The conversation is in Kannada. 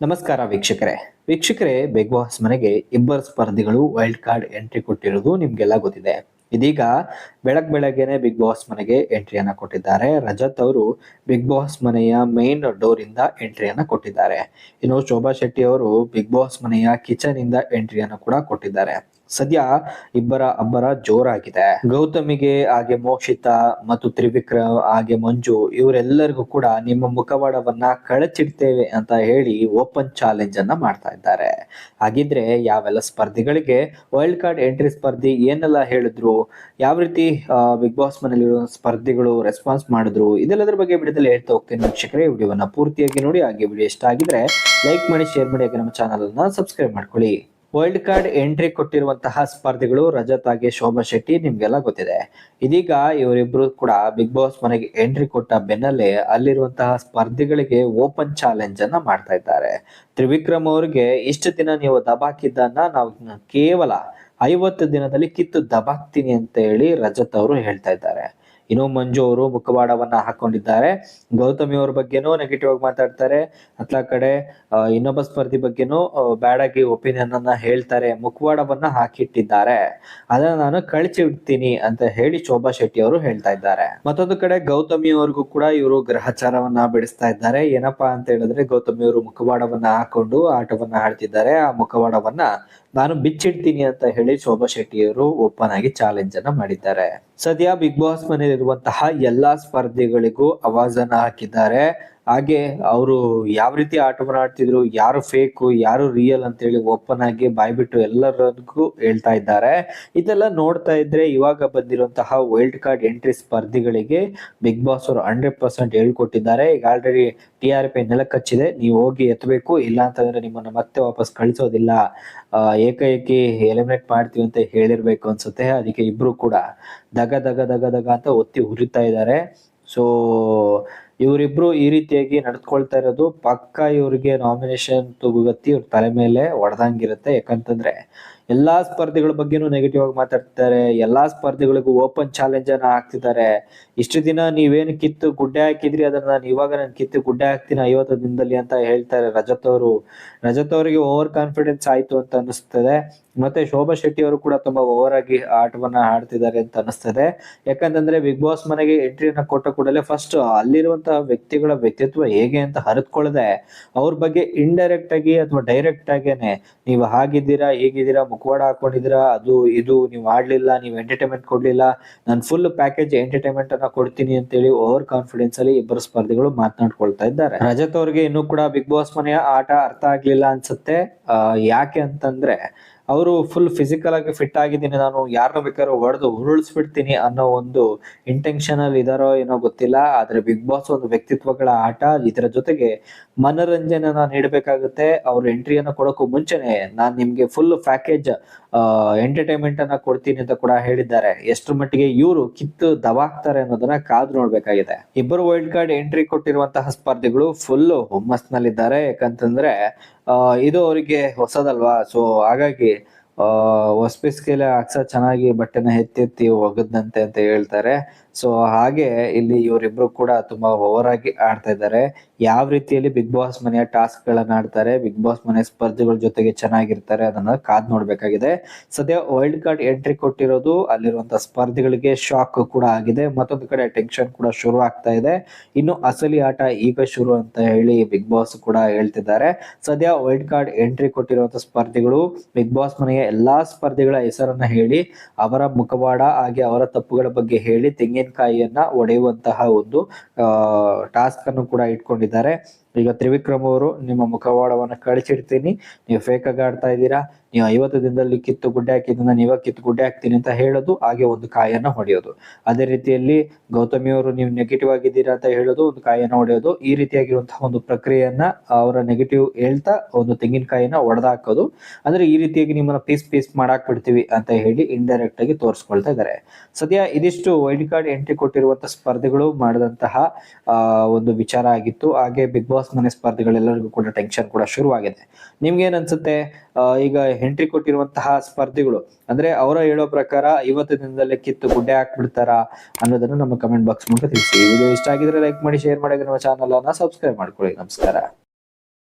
ನಮಸ್ಕಾರ ವೀಕ್ಷಕರೇ. ವೀಕ್ಷಕರೇ ಬಿಗ್ ಬಾಸ್ ಮನೆಗೆ ಇಬ್ಬರು ಸ್ಪರ್ಧಿಗಳು ವೈಲ್ಡ್ ಕಾರ್ಡ್ ಎಂಟ್ರಿ ಕೊಟ್ಟಿರೋದು ನಿಮ್ಗೆಲ್ಲ ಗೊತ್ತಿದೆ. ಇದೀಗ ಬೆಳಗ್ ಬೆಳಗ್ಗೆನೆ ಬಿಗ್ ಬಾಸ್ ಮನೆಗೆ ಎಂಟ್ರಿಯನ್ನ ಕೊಟ್ಟಿದ್ದಾರೆ. ರಜತ್ ಅವರು ಬಿಗ್ ಬಾಸ್ ಮನೆಯ ಮೇನ್ ಡೋರ್ ಇಂದ ಎಂಟ್ರಿಯನ್ನ ಕೊಟ್ಟಿದ್ದಾರೆ. ಇನ್ನು ಶೋಭಾ ಶೆಟ್ಟಿ ಅವರು ಬಿಗ್ ಬಾಸ್ ಮನೆಯ ಕಿಚನ್ ಇಂದ ಎಂಟ್ರಿಯನ್ನ ಕೂಡ ಕೊಟ್ಟಿದ್ದಾರೆ. ಸದ್ಯ ಇಬ್ಬರ ಅಬ್ಬರ ಜೋರಾಗಿದೆ. ಗೌತಮಿಗೆ ಹಾಗೆ ಮೋಕ್ಷಿತಾ ಮತ್ತು ತ್ರಿವಿಕ್ರಮ್ ಹಾಗೆ ಮಂಜು ಇವರೆಲ್ಲರಿಗೂ ಕೂಡ ನಿಮ್ಮ ಮುಖವಾಡವನ್ನ ಕಳಚಿಡ್ತೇವೆ ಅಂತ ಹೇಳಿ ಓಪನ್ ಚಾಲೆಂಜ್ ಅನ್ನ ಮಾಡ್ತಾ ಇದ್ದಾರೆ. ಹಾಗಿದ್ರೆ ಯಾವೆಲ್ಲ ಸ್ಪರ್ಧಿಗಳಿಗೆ ವೈಲ್ಡ್ ಕಾರ್ಡ್ ಎಂಟ್ರಿ ಸ್ಪರ್ಧಿ ಏನೆಲ್ಲ ಹೇಳಿದ್ರು, ಯಾವ ರೀತಿ ಬಿಗ್ ಬಾಸ್ ಮನೆಯಲ್ಲಿರೋ ಸ್ಪರ್ಧಿಗಳು ರೆಸ್ಪಾನ್ಸ್ ಮಾಡಿದ್ರು, ಇದೆಲ್ಲದರ ಬಗ್ಗೆ ವಿಡಿಯೋದಲ್ಲಿ ಹೇಳ್ತಾ ಹೋಗ್ತೀನಿ ವೀಕ್ಷಕರೇ. ವಿಡಿಯೋವನ್ನ ಪೂರ್ತಿಯಾಗಿ ನೋಡಿ, ಹಾಗೆ ವಿಡಿಯೋ ಇಷ್ಟ ಆಗಿದ್ರೆ ಲೈಕ್ ಮಾಡಿ ಶೇರ್ ಮಾಡಿ, ಹಾಗೆ ನಮ್ಮ ಚಾನಲ್ ಅನ್ನ ಸಬ್ಸ್ಕ್ರೈಬ್ ಮಾಡ್ಕೊಳ್ಳಿ. ವೈಲ್ಡ್ ಕಾರ್ಡ್ ಎಂಟ್ರಿ ಕೊಟ್ಟಿರುವಂತಹ ಸ್ಪರ್ಧಿಗಳು ರಜತ್ ಹಾಗೆ ಶೋಭಾ ಶೆಟ್ಟಿ ನಿಮ್ಗೆಲ್ಲ ಗೊತ್ತಿದೆ. ಇದೀಗ ಇವರಿಬ್ರು ಕೂಡ ಬಿಗ್ ಬಾಸ್ ಮನೆಗೆ ಎಂಟ್ರಿ ಕೊಟ್ಟ ಬೆನ್ನಲ್ಲೇ ಅಲ್ಲಿರುವಂತಹ ಸ್ಪರ್ಧಿಗಳಿಗೆ ಓಪನ್ ಚಾಲೆಂಜ್ ಅನ್ನ ಮಾಡ್ತಾ ಇದ್ದಾರೆ. ತ್ರಿವಿಕ್ರಮ್ ಅವ್ರಿಗೆ ಇಷ್ಟು ದಿನ ನೀವು ದಬಾಕಿದ್ದನ್ನ ನಾವು ಕೇವಲ ಐವತ್ತು ದಿನದಲ್ಲಿ ಕಿತ್ತು ದಬಾಕ್ತೀನಿ ಅಂತ ಹೇಳಿ ರಜತ್ ಅವರು ಹೇಳ್ತಾ ಇದ್ದಾರೆ. ಇನ್ನು ಮಂಜು ಅವರು ಮುಖವಾಡವನ್ನ ಹಾಕೊಂಡಿದ್ದಾರೆ. ಗೌತಮಿ ಅವ್ರ ಬಗ್ಗೆನೂ ನೆಗೆಟಿವ್ ಆಗಿ ಮಾತಾಡ್ತಾರೆ. ಅತ್ಲ ಕಡೆ ಇನ್ನೊಬ್ಬ ಸ್ಪರ್ಧಿ ಬಗ್ಗೆನೂ ಬ್ಯಾಡಾಗಿ ಒಪಿನಿಯನ್ ಅನ್ನ ಹೇಳ್ತಾರೆ, ಮುಖವಾಡವನ್ನ ಹಾಕಿಟ್ಟಿದ್ದಾರೆ. ಅದನ್ನ ನಾನು ಕಳಚಿ ಬಿಡ್ತೀನಿ ಅಂತ ಹೇಳಿ ಶೋಭಾ ಶೆಟ್ಟಿ ಅವರು ಹೇಳ್ತಾ ಇದ್ದಾರೆ. ಮತ್ತೊಂದು ಕಡೆ ಗೌತಮಿ ಅವ್ರಿಗೂ ಕೂಡ ಇವರು ಗ್ರಹಚಾರವನ್ನ ಬಿಡಿಸ್ತಾ ಇದ್ದಾರೆ. ಏನಪ್ಪಾ ಅಂತ ಹೇಳಿದ್ರೆ ಗೌತಮಿ ಅವರು ಮುಖವಾಡವನ್ನ ಹಾಕೊಂಡು ಆಟವನ್ನ ಆಡ್ತಿದ್ದಾರೆ. ಆ ಮುಖವಾಡವನ್ನ ನಾನು ಬಿಚ್ಚಿಡ್ತೀನಿ ಅಂತ ಹೇಳಿ ಶೋಭಾ ಶೆಟ್ಟಿ ಅವರು ಓಪನ್ ಆಗಿ ಚಾಲೆಂಜ್ ಅನ್ನ ಮಾಡಿದ್ದಾರೆ. ಸದ್ಯ ಬಿಗ್ ಬಾಸ್ ಮನೆಯಲ್ಲಿರುವಂತಹ ಎಲ್ಲಾ ಸ್ಪರ್ಧಿಗಳಿಗೂ ಅವಾಜನ್ನ ಹಾಕಿದ್ದಾರೆ. ಹಾಗೆ ಅವರು ಯಾವ ರೀತಿ ಆಟವನ್ನು ಆಡ್ತಿದ್ರು, ಯಾರು ಫೇಕು ಯಾರು ರಿಯಲ್ ಅಂತ ಹೇಳಿ ಓಪನ್ ಆಗಿ ಬಾಯ್ಬಿಟ್ಟು ಎಲ್ಲರಿಗೂ ಹೇಳ್ತಾ ಇದ್ದಾರೆ. ಇದೆಲ್ಲ ನೋಡ್ತಾ ಇದ್ರೆ ಇವಾಗ ಬಂದಿರುವಂತಹ ವೈಲ್ಡ್ ಕಾರ್ಡ್ ಎಂಟ್ರಿ ಸ್ಪರ್ಧಿಗಳಿಗೆ ಬಿಗ್ ಬಾಸ್ ಅವರು ಹಂಡ್ರೆಡ್ ಪರ್ಸೆಂಟ್ ಹೇಳ್ಕೊಟ್ಟಿದ್ದಾರೆ. ಈಗ ಆಲ್ರೆಡಿ ಟಿ ಆರ್ ಪಿ ನೆಲಕ್ಕಚ್ಚಿದೆ ನೀವು ಹೋಗಿ ಎತ್ತಬೇಕು ಇಲ್ಲ ಅಂತಂದ್ರೆ ನಿಮ್ಮನ್ನ ಮತ್ತೆ ವಾಪಸ್ ಕಳಿಸೋದಿಲ್ಲ. ಏಕಾಏಕಿ ಎಲಿಮಿನೇಟ್ ಮಾಡ್ತೀವಿ ಅಂತ ಹೇಳಿರ್ಬೇಕು ಅನ್ಸುತ್ತೆ. ಅದಕ್ಕೆ ಇಬ್ರು ಕೂಡ ದಗ ದಗ ದಗ ದಗ ಅಂತ ಒತ್ತಿ ಉರಿತಾ ಇದ್ದಾರೆ. ಸೊ ಇವರಿಬ್ರು ಈ ರೀತಿಯಾಗಿ ನಡ್ಕೊಳ್ತಾ ಇರೋದು ಪಕ್ಕ ಇವ್ರಿಗೆ ನಾಮಿನೇಷನ್ ತಗುಗತ್ತಿ ಇವ್ರ ತಲೆ ಮೇಲೆ ಹೊಡೆದಂಗಿರುತ್ತೆ ಯಾಕಂತಂದ್ರೆ ಎಲ್ಲಾ ಸ್ಪರ್ಧೆಗಳ ಬಗ್ಗೆನೂ ನೆಗೆಟಿವ್ ಆಗಿ ಮಾತಾಡ್ತಿದ್ದಾರೆ. ಎಲ್ಲಾ ಸ್ಪರ್ಧಿಗಳಿಗೂ ಓಪನ್ ಚಾಲೆಂಜ್ ಅನ್ನ ಹಾಕ್ತಿದ್ದಾರೆ. ಇಷ್ಟು ದಿನ ನೀವೇನು ಕಿತ್ತು ಗುಡ್ಡೆ ಹಾಕಿದ್ರಿ, ಅದನ್ನ ನಾನು ಇವಾಗ ನಾನು ಕಿತ್ತು ಗುಡ್ಡೆ ಹಾಕ್ತೀನಿ ಐವತ್ತು ದಿನದಲ್ಲಿ ಅಂತ ಹೇಳ್ತಾರೆ ರಜತ್ ಅವರು. ರಜತ್ ಅವರಿಗೆ ಓವರ್ ಕಾನ್ಫಿಡೆನ್ಸ್ ಆಯ್ತು ಅಂತ ಅನಿಸ್ತದೆ ಮತ್ತೆ ಶೋಭಾ ಶೆಟ್ಟಿ ಅವರು ಕೂಡ ತುಂಬಾ ಓವರ್ ಆಗಿ ಆಟವನ್ನ ಆಡ್ತಿದ್ದಾರೆ ಅಂತ ಅನಿಸ್ತದೆ ಯಾಕಂತಂದ್ರೆ ಬಿಗ್ ಬಾಸ್ ಮನೆಗೆ ಎಂಟ್ರಿಯನ್ನ ಕೊಟ್ಟ ಕೂಡಲೇ ಫಸ್ಟ್ ಅಲ್ಲಿರುವಂತಹ ವ್ಯಕ್ತಿಗಳ ವ್ಯಕ್ತಿತ್ವ ಹೇಗೆ ಅಂತ ಹರಿದ್ಕೊಳ್ಳದೆ, ಅವ್ರ ಬಗ್ಗೆ ಇಂಡೈರೆಕ್ಟ್ ಆಗಿ ಅಥವಾ ಡೈರೆಕ್ಟ್ ಆಗೇನೆ, ನೀವು ಹಾಗಿದ್ದೀರಾ, ಹೇಗಿದ್ದೀರಾ ಮುಖವಾಡ ಹಾಕೊಂಡಿದ್ರ ಅದು ಇದು ನೀವು ಆಡ್ಲಿಲ್ಲ, ನೀವು ಎಂಟರ್ಟೈನ್ಮೆಂಟ್ ಕೊಡ್ಲಿಲ್ಲ, ನಾನು ಫುಲ್ ಪ್ಯಾಕೇಜ್ ಎಂಟರ್ಟೈನ್ಮೆಂಟ್ ಅನ್ನ ಕೊಡ್ತೀನಿ ಅಂತ ಹೇಳಿ ಓವರ್ ಕಾನ್ಫಿಡೆನ್ಸ್ ಅಲ್ಲಿ ಇಬ್ಬರು ಸ್ಪರ್ಧಿಗಳು ಮಾತನಾಡ್ಕೊಳ್ತಾ ಇದ್ದಾರೆ. ರಜತ್ ಅವ್ರಿಗೆ ಇನ್ನೂ ಕೂಡ ಬಿಗ್ ಬಾಸ್ ಮನೆಯ ಆಟ ಅರ್ಥ ಆಗ್ಲಿಲ್ಲ ಅನ್ಸುತ್ತೆ. ಯಾಕೆ ಅಂತಂದ್ರೆ ಅವರು ಫುಲ್ ಫಿಸಿಕಲ್ ಆಗಿ ಫಿಟ್ ಆಗಿದ್ದೀನಿ. ನಾನು ಯಾರನ್ನ ಬೇಕಾದ್ರೂ ಹೊಡೆದು ಉರುಳಿಸ್ಬಿಡ್ತೀನಿ ಅನ್ನೋ ಒಂದು ಇಂಟೆನ್ಷನ್ ಅಲ್ಲಿ ಇದಾರೋ ಏನೋ ಗೊತ್ತಿಲ್ಲ. ಆದ್ರೆ ಬಿಗ್ ಬಾಸ್ ಒಂದು ವ್ಯಕ್ತಿತ್ವಗಳ ಆಟ. ಇದರ ಜೊತೆಗೆ ಮನೋರಂಜನೆನ ನೀಡಬೇಕಾಗುತ್ತೆ. ಅವ್ರ ಎಂಟ್ರಿಯನ್ನು ಕೊಡೋಕ್ಕೂ ಮುಂಚೆನೆ ನಾನು ನಿಮ್ಗೆ ಫುಲ್ ಪ್ಯಾಕೇಜ್ ಎಂಟರ್ಟೈನ್ಮೆಂಟ್ ಅನ್ನ ಕೊಡ್ತೀನಿ ಅಂತ ಕೂಡ ಹೇಳಿದ್ದಾರೆ. ಎಷ್ಟರ ಮಟ್ಟಿಗೆ ಇವರು ಕಿತ್ತು ದವಾಗ್ತಾರೆ ಅನ್ನೋದನ್ನ ಕಾದು ನೋಡ್ಬೇಕಾಗಿದೆ. ಇಬ್ಬರು ವರ್ಲ್ಡ್ ಕಾರ್ಡ್ ಎಂಟ್ರಿ ಕೊಟ್ಟಿರುವಂತಹ ಸ್ಪರ್ಧಿಗಳು ಫುಲ್ ಹುಮ್ಮಸ್ನಲ್ಲಿದ್ದಾರೆ. ಯಾಕಂತಂದ್ರೆ ಇದು ಅವರಿಗೆ ಹೊಸದಲ್ವಾ? ಸೊ ಹಾಗಾಗಿ ಆ ಹಾಕ್ಸ ಚೆನ್ನಾಗಿ ಬಟ್ಟೆನ ಎತ್ತಿ ಎತ್ತಿ ಒಗದಂತೆ ಅಂತ ಹೇಳ್ತಾರೆ. ಸೊ ಹಾಗೆ ಇಲ್ಲಿ ಇವರಿಬ್ರು ಕೂಡ ತುಂಬಾ ಓವರ್ ಆಗಿ ಆಡ್ತಾ ಇದ್ದಾರೆ. ಯಾವ ರೀತಿಯಲ್ಲಿ ಬಿಗ್ ಬಾಸ್ ಮನೆಯ ಟಾಸ್ಕ್ ಗಳನ್ನ ಆಡ್ತಾರೆ ಬಿಗ್ ಬಾಸ್ ಮನೆ ಸ್ಪರ್ಧೆಗಳ ಜೊತೆಗೆ ಚೆನ್ನಾಗಿರ್ತಾರೆ ಅದನ್ನ ಕಾದ್ ನೋಡ್ಬೇಕಾಗಿದೆ. ಸದ್ಯ ವೈಲ್ಡ್ ಕಾರ್ಡ್ ಎಂಟ್ರಿ ಕೊಟ್ಟಿರೋದು ಅಲ್ಲಿರುವಂತಹ ಸ್ಪರ್ಧೆಗಳಿಗೆ ಶಾಕ್ ಕೂಡ ಆಗಿದೆ. ಮತ್ತೊಂದು ಕಡೆ ಟೆನ್ಷನ್ ಕೂಡ ಶುರು ಆಗ್ತಾ ಇದೆ. ಇನ್ನು ಅಸಲಿ ಆಟ ಈಗ ಶುರು ಅಂತ ಹೇಳಿ ಬಿಗ್ ಬಾಸ್ ಕೂಡ ಹೇಳ್ತಿದ್ದಾರೆ. ಸದ್ಯ ವೈಲ್ಡ್ ಕಾರ್ಡ್ ಎಂಟ್ರಿ ಕೊಟ್ಟಿರುವಂತ ಸ್ಪರ್ಧಿಗಳು ಬಿಗ್ ಬಾಸ್ ಮನೆಯ ಎಲ್ಲಾ ಸ್ಪರ್ಧೆಗಳ ಹೆಸರನ್ನ ಹೇಳಿ, ಅವರ ಮುಖವಾಡ ಹಾಗೆ ಅವರ ತಪ್ಪುಗಳ ಬಗ್ಗೆ ಹೇಳಿ ತೆಂಗಿನಕಾಯಿಯನ್ನ ಒಡೆಯುವಂತಹ ಒಂದು ಟಾಸ್ಕ್ ಅನ್ನು ಕೂಡ ಇಟ್ಕೊಂಡಿದ್ದಾರೆ. ಈಗ ತ್ರಿವಿಕ್ರಮ್ ಅವರು, ನಿಮ್ಮ ಮುಖವಾಡವನ್ನ ಕಳಿಸಿಡ್ತೀನಿ ನೀವು ಫೇಕ್ ಆಗಿ ಇದ್ದೀರಾ? ನೀವು ಐವತ್ತು ದಿನದಲ್ಲಿ ಕಿತ್ತು ಗುಡ್ಡೆ ಹಾಕಿದ್ದ ನೀವ ಕಿತ್ತು ಗುಡ್ಡೆ ಹಾಕ್ತೀನಿ ಅಂತ ಹೇಳೋದು, ಹಾಗೆ ಒಂದು ಕಾಯನ್ನ ಹೊಡೆಯೋದು. ಅದೇ ರೀತಿಯಲ್ಲಿ ಗೌತಮಿ ಅವರು, ನೀವು ನೆಗೆಟಿವ್ ಆಗಿದ್ದೀರಾ ಅಂತ ಹೇಳೋದು, ಒಂದು ಕಾಯನ್ನ ಹೊಡೆಯೋದು. ಈ ರೀತಿಯಾಗಿರುವಂತಹ ಒಂದು ಪ್ರಕ್ರಿಯೆಯನ್ನ ಅವರ ನೆಗೆಟಿವ್ ಹೇಳ್ತಾ, ಒಂದು ತೆಂಗಿನಕಾಯಿನ ಒಡೆದಾಕೋದು ಅಂದ್ರೆ ಈ ರೀತಿಯಾಗಿ ನಿಮ್ಮನ್ನ ಪೀಸ್ ಪೀಸ್ ಮಾಡಾಕ್ ಬಿಡ್ತೀವಿ ಅಂತ ಹೇಳಿ ಇಂಡೈರೆಕ್ಟ್ ಆಗಿ ತೋರಿಸ್ಕೊಳ್ತಾ ಇದ್ದಾರೆ. ಸದ್ಯ ಇದಿಷ್ಟು ವೈಲ್ಡ್ ಕಾರ್ಡ್ ಎಂಟ್ರಿ ಕೊಟ್ಟಿರುವಂತಹ ಸ್ಪರ್ಧಿಗಳು ಮಾಡಿದಂತಹ ಒಂದು ವಿಚಾರ ಆಗಿತ್ತು. ಹಾಗೆ ಬಿಗ್ ಬಾಸ್ ಮನೆ ಸ್ಪರ್ಧಿಗಳೆಲ್ಲರಿಗೂ ಕೂಡ ಟೆನ್ಷನ್ ಕೂಡ ಶುರುವಾಗಿದೆ. ನಿಮ್ಗೆ ಏನ್ ಅನ್ಸುತ್ತೆ ಈಗ ಎಂಟ್ರಿ ಕೊಟ್ಟಿರುವಂತಹ ಸ್ಪರ್ಧಿಗಳು, ಅಂದ್ರೆ ಅವರ ಹೇಳೋ ಪ್ರಕಾರ ಇವತ್ತು ದಿನದಲ್ಲೇ ಕಿತ್ತು ಗುಡ್ಡೆ ಹಾಕ್ಬಿಡ್ತಾರಾ ಅನ್ನೋದನ್ನ ನಮ್ಮ ಕಮೆಂಟ್ ಬಾಕ್ಸ್ ಮೂಲಕ ತಿಳಿಸಿ. ವಿಡಿಯೋ ಇಷ್ಟ ಆಗಿದ್ರೆ ಲೈಕ್ ಮಾಡಿ ಶೇರ್ ಮಾಡಿ, ನಮ್ಮ ಚಾನಲ್ ಅನ್ನ ಸಬ್ಸ್ಕ್ರೈಬ್ ಮಾಡ್ಕೊಳ್ಳಿ. ನಮಸ್ಕಾರ.